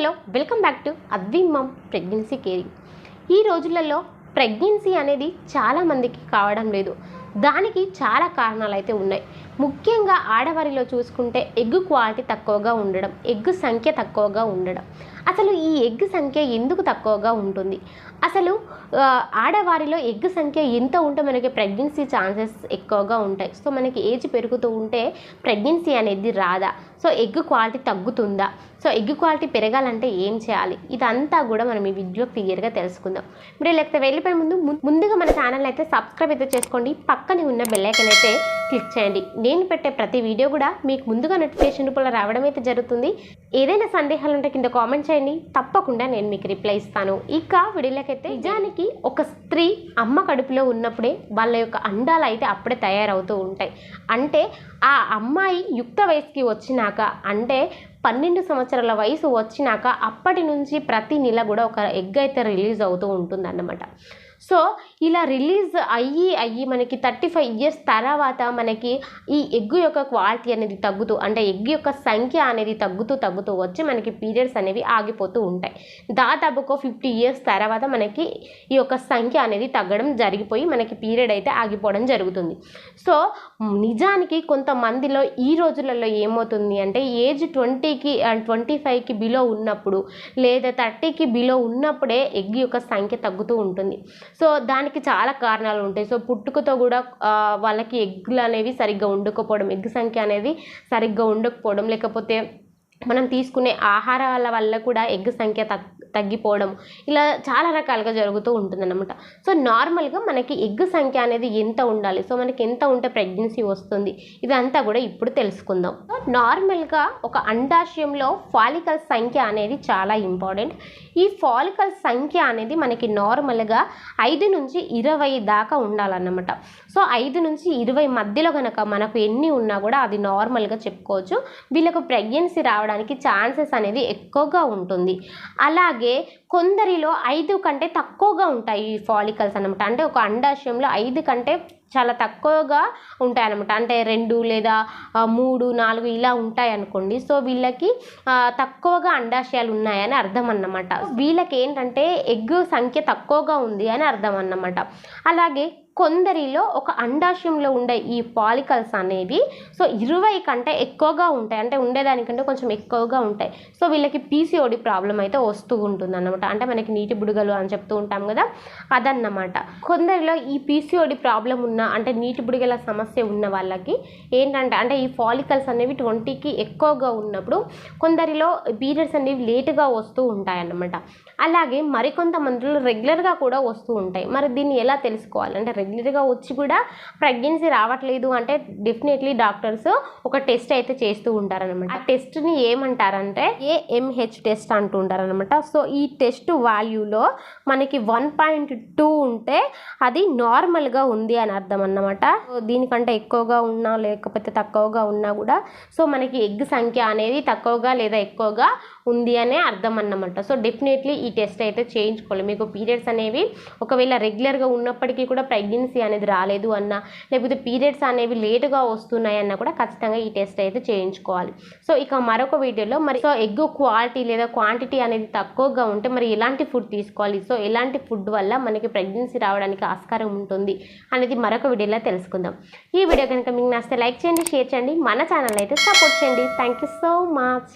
Hello welcome back to అద్విమ్మం pregnancy caring. ఈ రోజులలో ప్రెగ్నెన్సీ అనేది చాలామందికి కావడం లేదు. దానికి చాలా కారణాలు అయితే ఉన్నాయి. ముఖ్యంగా ఆడవారిలో చూసుకుంటే ఎగ్ క్వాలిటీ తక్కువగా ఉండడం ఎగ్ సంఖ్య తక్కువగా ఉండడం. అసలు ఈ ఎగ్ సంఖ్య ఎందుకు తక్కువగా ఉంటుంది? అసలు ఆడవారిలో ఎగ్ సంఖ్య ఎంత ఉంటే మనకి ప్రెగ్నెన్సీ ఛాన్సెస్ ఎక్కువగా ఉంటాయి. సో మనకి ఏజ్ పెరుగుతూ ఉంటే ప్రెగ్నెన్సీ అనేది రాదా? సో ఎగ్ క్వాలిటీ తగ్గుతుందా? సో ఎగ్ క్వాలిటీ పెరగాలంటే ఏం చేయాలి? ఇదంతా కూడా మనం ఈ వీడియో క్లియర్గా తెలుసుకుందాం. మీరు లేకపోతే వెళ్ళిపోయే ముందు ముందుగా మన ఛానల్ అయితే సబ్స్క్రైబ్ అయితే చేసుకోండి. పక్కనే ఉన్న బెల్లైకన్ అయితే క్లిక్ చేయండి. నేను పెట్టే ప్రతి వీడియో కూడా మీకు ముందుగా నోటిఫికేషన్ రూపంలో రావడం అయితే జరుగుతుంది. ఏదైనా సందేహాలు ఉంటే కింద కామెంట్ చేయండి. తప్పకుండా నేను మీకు రిప్లై ఇస్తాను. ఇక వీడియోలకైతే నిజానికి ఒక స్త్రీ అమ్మ కడుపులో ఉన్నప్పుడే వాళ్ళ యొక్క అండాలు అయితే అప్పుడే తయారవుతూ ఉంటాయి. అంటే ఆ అమ్మాయి యుక్త వయసుకి వచ్చినాక అంటే పన్నెండు సంవత్సరాల వయసు వచ్చినాక అప్పటి నుంచి ప్రతి నెల కూడా ఒక ఎగ్ అయితే రిలీజ్ అవుతూ ఉంటుందన్నమాట. సో ఇలా రిలీజ్ అయ్యి అయ్యి మనకి థర్టీ ఫైవ్ ఇయర్స్ తర్వాత మనకి ఈ ఎగ్ యొక్క క్వాలిటీ అనేది తగ్గుతూ అంటే ఎగ్ యొక్క సంఖ్య అనేది తగ్గుతూ తగ్గుతూ వచ్చి మనకి పీరియడ్స్ అనేవి ఆగిపోతూ ఉంటాయి. దాదాపుకో ఫిఫ్టీ ఇయర్స్ తర్వాత మనకి ఈ యొక్క సంఖ్య అనేది తగ్గడం జరిగిపోయి మనకి పీరియడ్ అయితే ఆగిపోవడం జరుగుతుంది. సో నిజానికి కొంతమందిలో ఈ రోజులలో ఏమవుతుంది అంటే ఏజ్ ట్వంటీకి ట్వంటీ ఫైవ్కి బిలో ఉన్నప్పుడు లేదా థర్టీకి బిలో ఉన్నప్పుడే ఎగ్ యొక్క సంఖ్య తగ్గుతూ ఉంటుంది. సో దానికి చాలా కారణాలు ఉంటాయి. సో పుట్టుకతో కూడా వాళ్ళకి ఎగ్గులు అనేవి సరిగ్గా ఉండకపోవడం ఎగ్ సంఖ్య అనేది సరిగ్గా ఉండకపోవడం లేకపోతే మనం తీసుకునే ఆహారాల వల్ల కూడా ఎగ్ సంఖ్య తక్కువ తగ్గిపోవడం ఇలా చాలా రకాలుగా జరుగుతూ ఉంటుందన్నమాట. సో నార్మల్గా మనకి ఎగ్ సంఖ్య అనేది ఎంత ఉండాలి? సో మనకి ఎంత ఉంటే ప్రెగ్నెన్సీ వస్తుంది? ఇదంతా కూడా ఇప్పుడు తెలుసుకుందాం. సో నార్మల్గా ఒక అండాశయంలో ఫాలికల్ సంఖ్య అనేది చాలా ఇంపార్టెంట్. ఈ ఫాలికల్ సంఖ్య అనేది మనకి నార్మల్గా ఐదు నుంచి ఇరవై దాకా ఉండాలన్నమాట. సో ఐదు నుంచి ఇరవై మధ్యలో కనుక మనకు ఎన్ని ఉన్నా కూడా అది నార్మల్గా చెప్పుకోవచ్చు. వీళ్ళకు ప్రెగ్నెన్సీ రావడానికి ఛాన్సెస్ అనేది ఎక్కువగా ఉంటుంది. అలాగే కొందరిలో ఐదు కంటే తక్కువగా ఉంటాయి ఈ ఫాలికల్స్ అనమాట అంటే ఒక అండాశయంలో ఐదు కంటే చాలా తక్కువగా ఉంటాయన్నమాట అంటే రెండు లేదా మూడు నాలుగు ఇలా ఉంటాయి అనుకోండి. సో వీళ్ళకి తక్కువగా అండాశయాలు ఉన్నాయని అర్థం అన్నమాట. వీళ్ళకి ఏంటంటే ఎగ్ సంఖ్య తక్కువగా ఉంది అని అర్థం అన్నమాట. అలాగే కొందరిలో ఒక అండాశయంలో ఉండే ఈ పాలికల్స్ అనేవి సో ఇరవై కంటే ఎక్కువగా ఉంటాయి. అంటే ఉండేదానికంటే కొంచెం ఎక్కువగా ఉంటాయి. సో వీళ్ళకి పీసీఓడి ప్రాబ్లం అయితే వస్తూ ఉంటుంది అన్నమాట అంటే మనకి నీటి బుడగలు అని చెప్తూ ఉంటాం కదా అదన్నమాట. కొందరిలో ఈ పీసీఓడి ప్రాబ్లం ఉన్న అంటే నీటి బుడగల సమస్య ఉన్న వాళ్ళకి ఏంటంటే అంటే ఈ ఫాలికల్స్ అనేవి ట్వంటీకి ఎక్కువగా ఉన్నప్పుడు కొందరిలో పీరియడ్స్ అనేవి లేటుగా వస్తూ ఉంటాయి అన్నమాట అలాగే మరికొంతమందిలో రెగ్యులర్గా కూడా వస్తూ ఉంటాయి. మరి దీన్ని ఎలా తెలుసుకోవాలి? అంటే రెగ్యులర్గా వచ్చి కూడా ప్రెగ్నెన్సీ రావట్లేదు అంటే డెఫినెట్లీ డాక్టర్స్ ఒక టెస్ట్ అయితే చేస్తూ ఉంటారనమాట ఆ టెస్ట్ని ఏమంటారంటే ఏఎంహెచ్ టెస్ట్ అంటుంటారనమాట సో ఈ టెస్ట్ వాల్యూలో మనకి వన్ పాయింట్ టూ ఉంటే అది నార్మల్గా ఉంది అని అర్థం అన్నమాట సో దీనికంటే ఎక్కువగా ఉన్నా లేకపోతే తక్కువగా ఉన్నా కూడా సో మనకి ఎగ్ సంఖ్య అనేది తక్కువగా లేదా ఎక్కువగా ఉంది అనే అర్థం అన్నమాట. సో డెఫినెట్లీ ఈ టెస్ట్ అయితే చేయించుకోవాలి. మీకు పీరియడ్స్ అనేవి ఒకవేళ రెగ్యులర్గా ఉన్నప్పటికీ కూడా ప్రెగ్నెన్సీ అనేది రాలేదు అన్నా లేకపోతే పీరియడ్స్ అనేవి లేటుగా వస్తున్నాయి అన్నా కూడా ఖచ్చితంగా ఈ టెస్ట్ అయితే చేయించుకోవాలి. సో ఇక మరొక వీడియోలో మరి సో ఎగ్ క్వాలిటీ లేదా క్వాంటిటీ అనేది తక్కువగా ఉంటే మరి ఎలాంటి ఫుడ్ తీసుకోవాలి? సో ఎలాంటి ఫుడ్ వల్ల మనకి ప్రెగ్నెన్సీ రావడానికి ఆస్కారం ఉంటుంది అనేది మరొక వీడియోలో తెలుసుకుందాం. ఈ వీడియో కనుక మీకు నచ్చితే లైక్ చేయండి షేర్ చేయండి. మన ఛానల్ అయితే సపోర్ట్ చేయండి. Thank you so much